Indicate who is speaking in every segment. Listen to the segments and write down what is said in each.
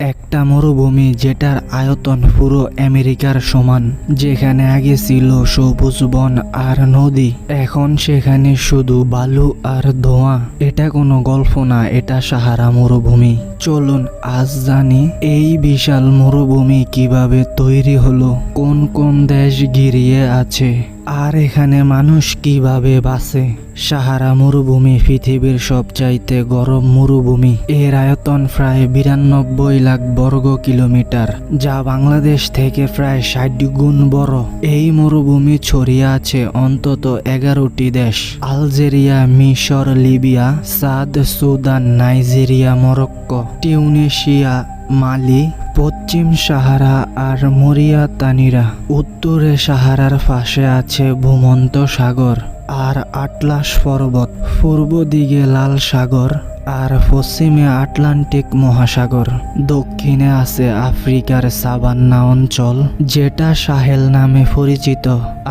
Speaker 1: একটা মরুভূমি যেটার আয়তন পুরো আমেরিকার সমান, যেখানে আগে ছিল সবুজ বন আর নদী, এখন সেখানে শুধু বালু আর ধোঁয়া। এটা কোনো গল্প না, এটা সাহারা মরুভূমি। চলুন, আজ জানি এই বিশাল মরুভূমি কীভাবে তৈরি হলো, কোন কোন দেশ ঘিরিয়ে আছে। আর এখানে মানুষ কীভাবে বাঁচে? সাহারা মরুভূমি পৃথিবীর সবচাইতে গরম মরুভূমি। এর আয়তন প্রায় বিরানব্বই লাখ বর্গ কিলোমিটার, যা বাংলাদেশ থেকে প্রায় ষাট গুণ বড়। এই মরুভূমি ছড়িয়ে আছে অন্তত এগারোটি দেশ। আলজেরিয়া, মিশর, লিবিয়া, সাদ, Sudan, Nigeria, Morocco, Tunisia, Mali পশ্চিম সাহারা আর মরিয়া তানিরা। উত্তরে সাহারার পাশে আছে ভূমন্ত সাগর আর আটলাস পর্বত। পূর্ব দিকে লাল সাগর আর পশ্চিমে আটলান্টিক মহাসাগর। দক্ষিণে আছে আফ্রিকার সাবান্না অঞ্চল, যেটা সাহেল নামে পরিচিত।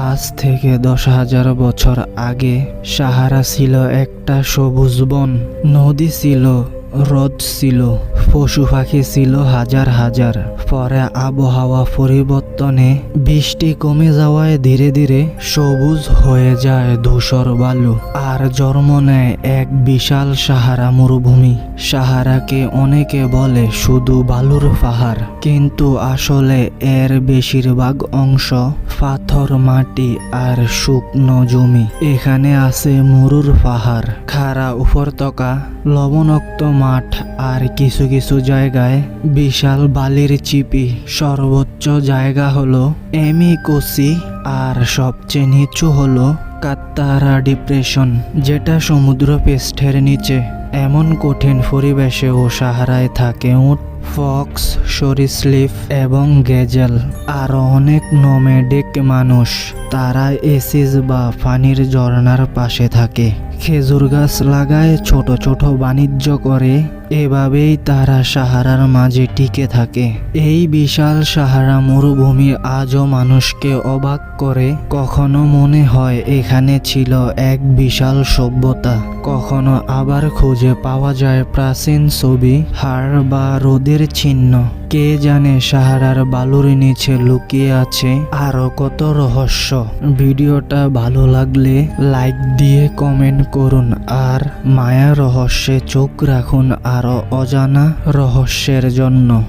Speaker 1: আজ থেকে দশ হাজার বছর আগে সাহারা ছিল একটা সবুজ বন। নদী ছিল রোদ ছিল। পশু পাখি ছিল হাজার হাজার। পরে আবহাওয়া পরিবর্তনে বৃষ্টি কমে যাওয়ায় ধীরে ধীরে সবুজ হয়ে যায় ধূসর বালু। আর জন্ম নেয় এক বিশাল সাহারা মরুভূমি। সাহারাকে অনেকে বলে শুধু বালুর পাহাড়। কিন্তু আসলে এর বেশিরভাগ অংশ পাথর, মাটি আর শুকনো জমি। এখানে আছে মরুর পাহাড়, খাড়া উপত্যকা, লবণাক্ত মাঠ আর কিছু কিছু জায়গায় বিশাল বালির চিপি। সর্বোচ্চ জায়গা হলো এমিকোসি আর সবচেয়ে নিচু হলো কাত্তারা ডিপ্রেশন, যেটা সমুদ্র পৃষ্ঠের নিচে। এমন কঠিন পরিবেশে ও সাহারায় থাকে উট, ফক্স সরিসলিফ এবং গেজেল আরও অনেক নোমেডিক মানুষ। তারা এসিস বা পানির ঝর্ণার পাশে থাকে। খেজুর গাছ লাগায় ছোট ছোট বাণিজ্য করে। এভাবেই তারা সাহারার মাঝে টিকে থাকে। এই বিশাল সাহারা মরুভূমি আজও মানুষকে অবাক করে। কখনো মনে হয় এখানে ছিল এক বিশাল সভ্যতা। কখনো আবার খুঁজে পাওয়া যায় প্রাচীন ছবি, হাড় বা রোদের চিহ্ন। কে জানে সাহারার বালুর নিচে লুকিয়ে আছে? আরও কত রহস্য। ভিডিওটা ভালো লাগলে লাইক দিয়ে কমেন্ট করুন। আর মায়া রহস্যে চোখ রাখুন আরও অজানা রহস্যের জন্য।